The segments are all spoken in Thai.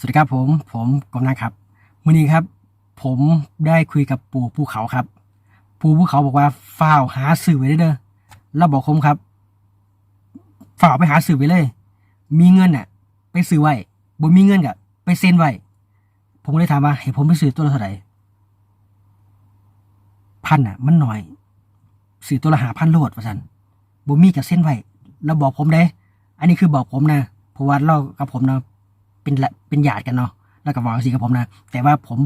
สวัสดีครับผม ผมกำนันครับมื่อนี้ครับ ผมได้คุยกับปู่ภูเขาครับ ปู่ภูเขาบอกว่าฝ้าวหาสื่อไว้เด้อแล้วบอกผมครับฝ้าวไปหาสื่อไว้เลย มีเงินน่ะ ไปซื้อไว้บ่มีเงินก็ไปเซ็นไว้ผมก็เลยถามว่าให้ผมไปซื้อตัวละเท่าไหร่พันน่ะ มันหน่อยซื้อตัวละหาพันโลดว่าสันบ่มีกับเส้นไว้แล้วบอกผมได้ อันนี้คือบอกผมนะเพราะว่าเรากับผมเนาะ เป็นละเป็นญาติกันเนาะแล้วก็บอกสิกับผมนะ แต่ว่าผม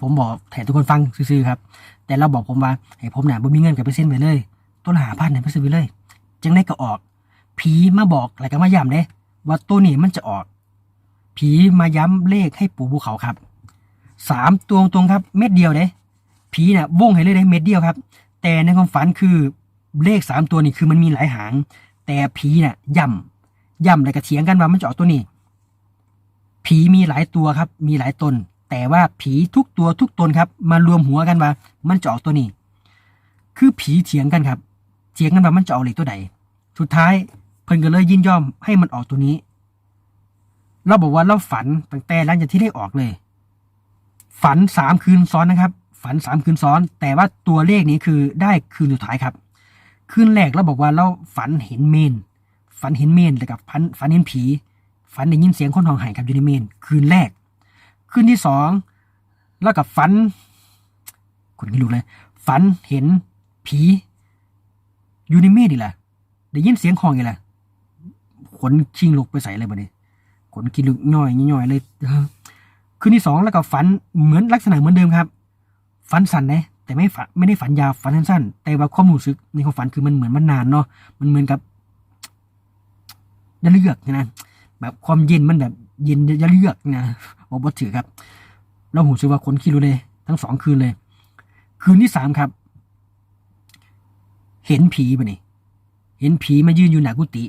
ผมบอกแถทุกคนฟังซื่อๆครับ แต่เราบอกผมว่าให้ผมน่ะบ่มีเงินกับไปเส้นไปเลยตัวหาพันเนี่ยไปซื้อไปเลย จังได้ก็ออก ผีมาบอกอะไรก็มาย้ำเด้ว่าตัวนี้มันจะออก ผีมาย้ำเลขให้ปู่ภูเขาครับสามตัวตรงครับเม็ดเดียวเด้ผีน่ะวงให้เลยได้เม็ดเดียวครับ แต่ในความฝันคือเลขสามตัวนี่คือมันมีหลายหาง แต่ผีน่ะย่ำย่ำแล้วก็เถียงกันว่ามันจะออกตัวนี้ ผีมีหลายตัวครับ มีหลายตน แต่ว่าผีทุกตัวทุกตนครับ มารวมหัวกันว่า มันจะออกตัวนี้ คือผีเถียงกันครับเถียงกันว่ามันจะออกเลขตัวใดสุดท้ายเพิ่นก็เลยยินยอมให้มันออกตัวนี้ เราบอกว่าเราฝันตั้งแต่หลังจากที่ได้ออกเลย ฝันสามคืนซ้อนนะครับ ฝันสามคืนซ้อน แต่ว่าตัวเลขนี้คือได้คืนสุดท้ายครับคืนแรกเราบอกว่าเราฝันเห็นเมน ฝันเห็นเมนแล้วกับฝันฝันเห็นผี ฝันได้ยินเสียงคนห้องไห้ครับอยู่ในเมนคืนแรก คืนที่สองแล้วกับฝันคนนี้รู้เลย ฝันเห็นผีอยู่ในเมนนี่แหละได้ยินเสียงห้องนี่แหละขนชิงลุกไปใส่เลยบ่เนี่ยขนกินลุกย่อยย่อยเลยคืนที่สองแล้วก็ฝันเหมือนลักษณะเหมือนเดิมครับ ฝันสั้นนะแต่ไม่ฝันไม่ได้ฝันยาวฝันสั้นๆแต่ว่าความรู้สึกในความฝันคือมันเหมือนมันนานเนาะมันเหมือนกับยาเลือกนะ แบบความเย็นมันแบบเย็นยาเลือกนะบอกว่าถือครับเราหูสึกว่าคนขี้รู้เลยทั้งสองคืนเลย คืนที่สามครับ เห็นผีปะนี่เห็นผีมายืนอยู่หน้ากุฏิ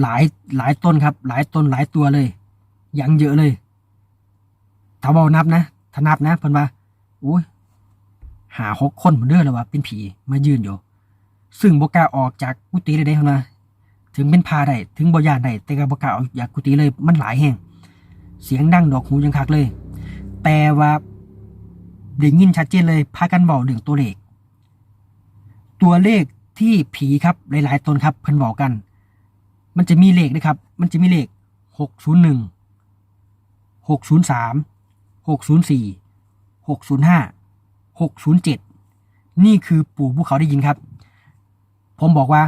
หลายหลายต้นครับ หลายต้นหลายตัวเลยยังเยอะเลยถ้าเบานับนะถ้านับนะเพิ่นว่าโอ้ยหาหกคนเหมือนเดิมแล้วว่าเป็นผีมายืนอยู่ ซึ่งบกล้าออกจากกุฏิเลยได้เพิ่นว่า ถึงเป็นพาได้ถึงบ่ยานได้แต่ก็บกล้าออกจากกุฏิเลยมันหลายแห่งเสียงดังดอกหูยังคักเลย แต่ว่าได้ยินชัดเจนเลยพากันบอกเรื่องตัวเลข ตัวเลขที่ผีครับหลาย ๆตนครับเพิ่นบอกกัน มันจะมีเลขนะครับ มันจะมีเลขหกศูนย์หนึ่งหกศูนย์สามหกศูนย์สี่หกศูนย์ห้าหกศูนย์เจ็ดนี่คือปู่ภูเขาได้ยินครับ ผมบอกว่า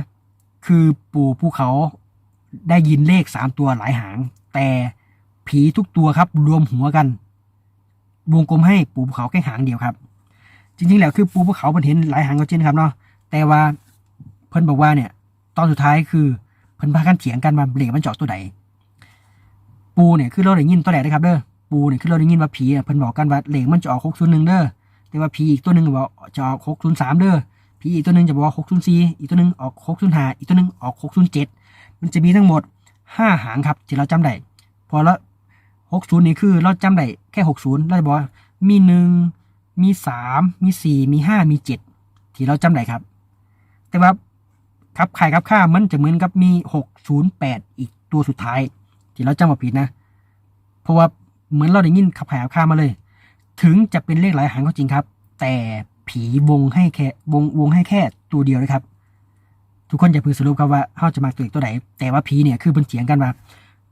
คือปู่ภูเขาได้ยินเลขสามตัวหลายหาง แต่ผีทุกตัวครับรวมหัวกัน วงกลมให้ปู่ภูเขาแค่หางเดียวครับ จริงๆแล้วคือปู่ภูเขาเพิ่นเห็นหลายหางก็จริงนะครับเนาะแต่ว่าเพิ่นบอกว่าเนี่ย ตอนสุดท้ายคือเพิ่นพากันเถียงกันว่าเลขมันเจาะตัวใดปูเนี่ยคือเราได้ยินตัวแรกนะครับเด้อปูเนี่ยคือเราได้ยินว่าผีเพิ่นบอกกันว่าเหล็กมันจะออกหกศูนย์หนึ่งเด้อแต่ว่าผีอีกตัวหนึ่งบอกจะออกหกศูนย์สามเด้อ ผีอีกตัวหนึ่งจะบอกหกศูนย์สี่อีกตัวหนึ่งออกหกศูนย์ห้าอีกตัวหนึ่งออกหกศูนย์เจ็ดมันจะมีทั้งหมดห้าหางครับที่เราจำได้พอแล้วหกศูนย์นี่คือเราจำได้แค่หกศูนย์เราจะบอกว่ามีหนึ่งมีสามมีสี่มีห้ามีเจ็ดที่เราจำได้ครับ แต่ว่าครับขายครับค่ามันจะเหมือนกับมีหกศูนย์แปดอีกตัวสุดท้าย ที่เราจำว่าผิดนะ เพราะว่าเหมือนเราได้ยินขับขายขับข้ามาเลย ถึงจะเป็นเลขหลายหางก็จริงครับ แต่ ผีวงให้แค่วงวงให้แค่ตัวเดียวนะครับ ทุกคนอย่าเพิ่งสรุปครับว่าเขาจะมาตัวอีกตัวไหน แต่ว่าผีเนี่ยคือเป็นเถียงกันว่า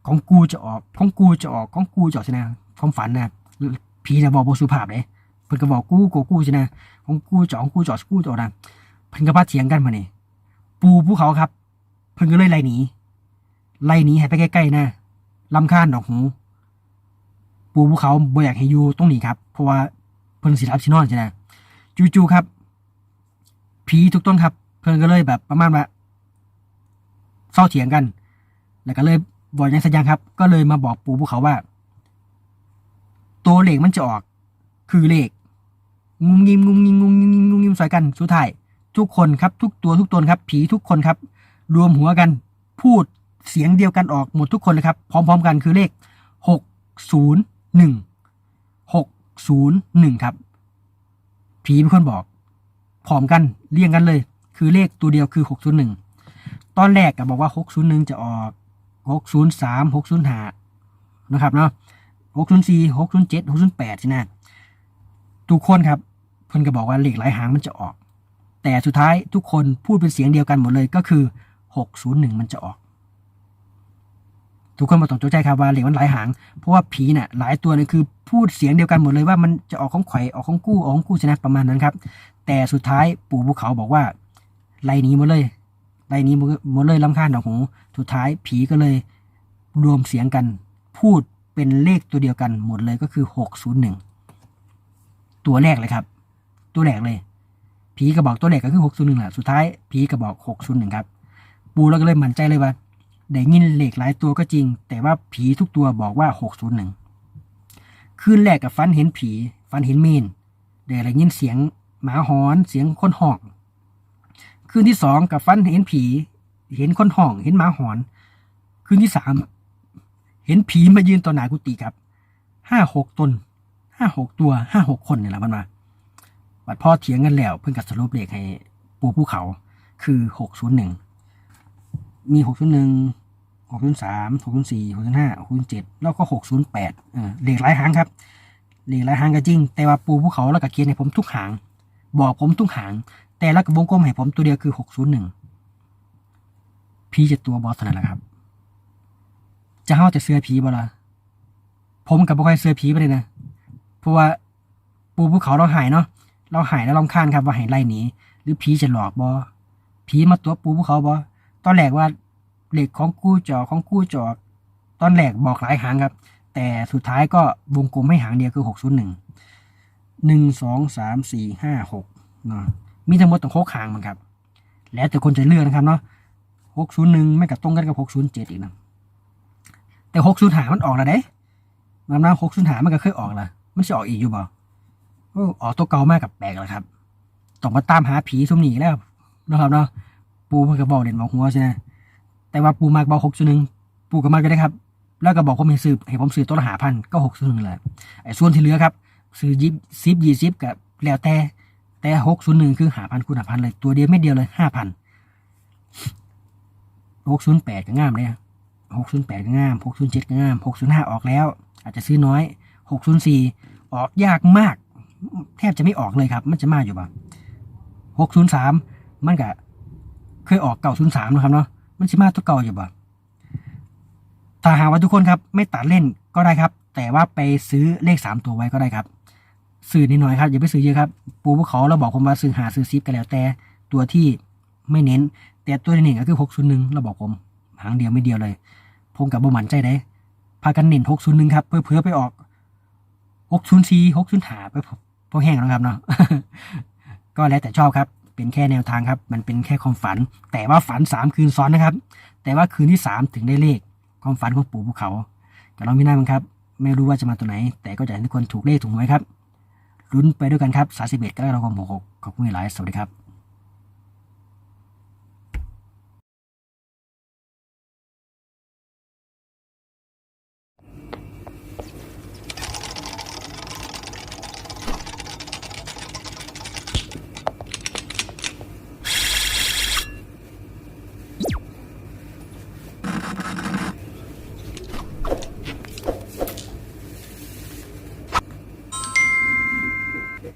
ของกูจะออกของกูจะออกของกูจะออกช่ไหมความฝันนะผีจะบอกบสุภาพเลยเพิ่นก็บอกกูกูกูช่ไหมของกูจะออกของกูจะออกกูจะออกนะเพิ่นก็พาเถียงกันมาเนี่ยปูภูเขาครับ เพิ่นก็เลยไล่หนีไล่หนีให้ไปใกล้ๆนะลำคาญดอกหู ปูภูเขาบ่อยากให้อยู่ตรงนี้ครับ เพราะว่าเพิ่นสิรับสินอนใช่ไหม จู่ๆครับ ผีทุกต้นครับ เพิ่นก็เลยแบบประมาณว่าเศร้าเถียงกัน แล้วก็เลยบอกยังสักอย่าครับ ก็เลยมาบอกปู่ภูเขาว่า ตัวเลขมันจะออก คือเลขงุมงิมงุมงิมงุมงิมงุมงิมใส่กันสุดท้ายทุกคนครับ ทุกตัวทุกตนครับ ผีทุกคนครับ รวมหัวกัน พูดเสียงเดียวกันออกหมดทุกคนเลยครับ พร้อม ๆ กันคือเลขหกศูนย์หนึ่งหกศูนย์หนึ่งครับ ผีเป็นคนบอกพร้อมกันเรียงกันเลย คือเลขตัวเดียวคือหกศูนย์หนึ่งตอนแรกก็บอกว่าหกศูนย์หนึ่งจะออกหกศูนย์สามหกศูนย์ห้านะครับเนาะหกศูนย์สี่หกศูนย์เจ็ดหกศูนย์แปดใช่ไหมทุกคนครับเพิ่นก็บอกว่าเลขหลายหางมันจะออก แต่สุดท้ายทุกคนพูดเป็นเสียงเดียวกันหมดเลยก็คือหกศูนย์หนึ่งมันจะออก ทุกคนมาต้องจดใจครับว่าเหลขมันหลายหาง เพราะว่าผีน่ะหลายตัวเนี่ยคือพูดเสียงเดียวกันหมดเลยว่ามันจะออกของไข่ออกของกู้ออกของกู้ชนะประมาณนั้นครับ แต่สุดท้ายปู่ภูเขาบอกว่าไล่หนี้หมดเลยไล่หนี้หมดเลยลำคาญดอกหูสุดท้ายผีก็เลยรวมเสียงกัน พูดเป็นเลขตัวเดียวกันหมดเลยก็คือหกศูนย์หนึ่งตัวแรกเลยครับ ตัวแรกเลย ผีก็บอกตัวแรกก็คือหกศูนย์หนึ่งแหละสุดท้ายผีก็บอกหกศูนย์หนึ่งครับ ปูเราก็เลยมั่นใจเลยว่า ได้ยินเลขหลายตัวก็จริง แต่ว่าผีทุกตัวบอกว่าหกศูนย์หนึ่งคืนแรกกับฟันเห็นผีฟันเห็นเมนได้อะไรยินเสียงหมาหอนเสียงคนหอก คืนที่สองกับฟันเห็นผี เห็นคนห้องเห็นหมาหอน คืนที่สามเห็นผีมายืนต่อหน้ากุฏิครับห้าหกตนห้าหกตัวห้าหกคนเนี่ยแหละมันมาบัดพ่อเถียงกันแล้ว เพิ่งกัดสรุปเลขให้ปูภูเขาคือหกศูนย์หนึ่งมีหกศูนย์หนึ่ง หกศูนย์สามหกศูนย์สี่หกศูนย์ห้าหกศูนย์เจ็ดแล้วก็หกศูนย์แปดเออเลขหลายหางครับเหลขหลายหางก็จริง แต่ว่าปูภูเขาแล้วก็เขียนให้ผมทุกหาง บอกผมทุกหาง แต่ละกับวงกลมให้ผมตัวเดียวคือหกศูนย์หนึ่งพี่จะตัวบอสเท่านั้นแหละครับ จะเข้าแต่เสื้อผีบ่ละผมกับบ่ค่อยเสื้อผีไปเลยนะเพราะว่าปูภูเขาเราหายเนาะเราหายแล้วลองค้านครับว่าหายไล่หนีหรือผีจะหลอกบอผีมาตัวปูภูเขาบอตอนแรกว่า เหล็กของกู้จอของกู้จอตอนแรกบอกหลายหางครับ แต่สุดท้ายก็วงกลมให้หางเดียวคือหกศูนย์หนึ่งหนึ่งสองสามสี่ห้าหกเนาะมีทั้งหมดต้องหกหางมันครับ แล้วแต่คนจะเลือกนะครับเนาะหกศูนย์หนึ่งไม่กับตรงกันกับหกศูนย์เจ็ดอีกนะ แต่หกศูนย์หามันออกแล้วเด้มันนะหกศูนย์หามันก็เคยออกละมันจะออกอีกอยู่บ่อ้ออกตัวเก่ามากกับแปลกแล้วครับต้องมาตามหาผีซุ่มหนีแล้วนะครับเนาะปูมันก็บอกเด่นบอกหัวใช่ไหม แต่ว่าปูมากบอกหกจุดหนึ่งปูก็มากก็ได้ครับ แล้วก็บอกผมให้ซื้อให้ผมซื้อตัวละหาพันก็หกจุดหนึ่งเลยไอ้ส่วนที่เหลือครับ ซื้อยิบซิบยี่สิบกับแล้วแต่แต่หกศูนย์หนึ่งคือหาพันคูณหาพันเลยตัวเดียวไม่เดียวเลยห้าพันหกศูนย์แปดก็งามเลยหกศูนย์แปดก็งามหกศูนย์เจ็ดก็งามหกศูนย์ห้าออกแล้ว อาจจะซื้อน้อยหกศูนย์สี่ออกยากมาก แทบจะไม่ออกเลยครับ มันจะมาอยู่บ่หกศูนย์สามมันก็เคยออกเก่าศูนย์สามนะครับเนาะ มันจะมาตัวเก่าอยู่บ่ถ้าหากว่าทุกคนครับ ไม่ตัดเล่นก็ได้ครับ แต่ว่าไปซื้อเลขสามตัวไว้ก็ได้ครับ ซื้อนิดหน่อยครับอย่าไปซื้อเยอะครับ ปูภูเขาเราบอกผมว่าซื้อหาซื้อซิปกันแล้วแต่ตัวที่ไม่เน้น แต่ตัวที่หนึ่งก็คือหกศูนย์หนึ่งเราบอกผมหางเดียวไม่เดียวเลย ผมกับบ่หมันใจได้พากันเน้นหกศูนย์หนึ่งครับเพื่อเพื่อไปออกหกศูนย์สี่หกศูนย์หาไปพวกแห้งแล้วครับเนาะก็แล้วแต่ชอบครับ เป็นแค่แนวทางครับ มันเป็นแค่ความฝัน แต่ว่าฝันสามคืนซ้อนนะครับ แต่ว่าคืนที่สามถึงได้เลขความฝันของปู่ภูเขาก็ลองพิจารณาครับ ไม่รู้ว่าจะมาตัวไหน แต่ก็จะให้ทุกคนถูกเลขถูกหวยครับลุ้นไปด้วยกันครับสาสิบเอ็ดกรกฎาคมหกหกขอบคุณหลาย สวัสดีครับ